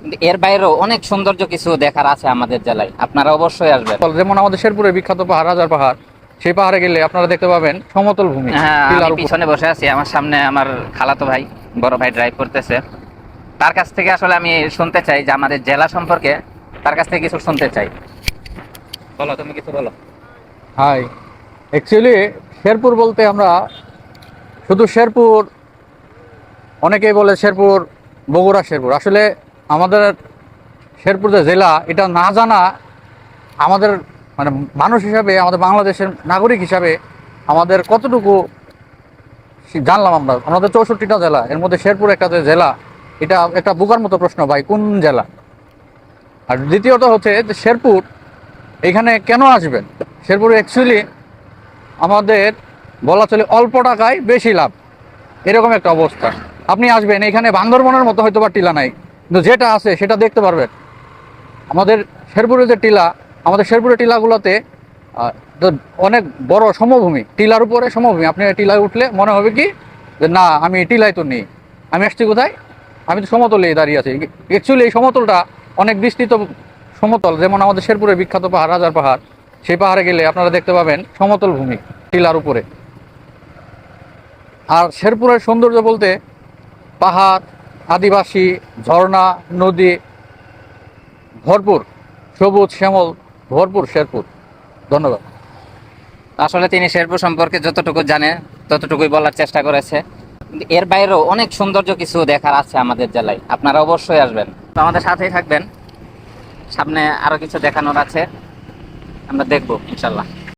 কিন্তু এর বাইরেও অনেক সৌন্দর্য কিছু দেখার আছে আমাদের জেলায়। আপনারা অবশ্যই আসবেন। যেমন আমাদের শেরপুরের বিখ্যাত পাহাড় হাজার পাহাড় সেই পাহাড়ে গেলে আপনারা দেখতে পাবেন সমতল ভূমি হ্যাঁ আমি পিছনে বসে আছি আমার সামনে আমার খালাতো ভাই বড় ভাই ড্রাইভ করতেছে। তার কাছ থেকে আসলে আমি শুনতে চাই যে আমাদের জেলা সম্পর্কে তার কাছ থেকে কিছু শুনতে চাই। বলো তুমি কিছু বলো। হাই অ্যাকচুয়ালি শেরপুর বলতে আমরা শুধু শেরপুর অনেকেই বলে শেরপুর বগুড়া শেরপুর। আসলে আমাদের শেরপুর যে জেলা, এটা না জানা আমাদের মানে মানুষ হিসাবে, আমাদের বাংলাদেশের নাগরিক হিসাবে আমাদের কতটুকু জানলাম আমরা। আমাদের চৌষট্টিটা জেলা, এর মধ্যে শেরপুর একটা যে জেলা, এটা একটা বোকার মতো প্রশ্ন, ভাই, কোন জেলা? আর দ্বিতীয়ত হচ্ছে যে শেরপুর, এখানে কেন আসবেন? শেরপুর অ্যাকচুয়ালি আমাদের বলা চলে অল্প টাকায় বেশি লাভ। এরকম একটা অবস্থা। আপনি আসবেন, এখানে বান্দরবনের মতো হয়তো বা টিলা নাই। কিন্তু যেটা আছে, সেটা দেখতে পারবেন। আমাদের শেরপুরের যে টিলা, আমাদের শেরপুরের টিলাগুলোতে অনেক বড় সমভূমি। টিলার উপরে সমভূমি। আপনি টিলায় উঠলে মনে হবে কি? যে না, আমি টিলায় তো নেই। আমি আসছি কোথায়? আমি তো সমতলেই দাঁড়িয়ে আছি। অ্যাকচুয়ালি এই সমতলটা অনেক বিস্তৃত সমতল। যেমন আমাদের শেরপুরের বিখ্যাত পাহাড়, রাজার পাহাড়। সেই পাহাড়ে গেলে আপনারা দেখতে পাবেন সমতল ভূমি টিলার উপরে। আর শেরপুরের সৌন্দর্য বলতে পাহাড় আদিবাসী, ঝর্ণা, নদী, ভরপুর, সবুজ শ্যামল, ভরপুর শেরপুর। ধন্যবাদ। আসলে তিনি শেরপুর সম্পর্কে যতটুকু জানে, ততটুকুই বলার চেষ্টা করেছে। এর বাইরেও অনেক সৌন্দর্য কিছু দেখার আছে আমাদের জেলায়। আপনারা অবশ্যই আসবেন। আমাদের সাথেই থাকবেন। সামনে আরও কিছু দেখানোর আছে। আমরা দেখব, ইনশাল্লাহ।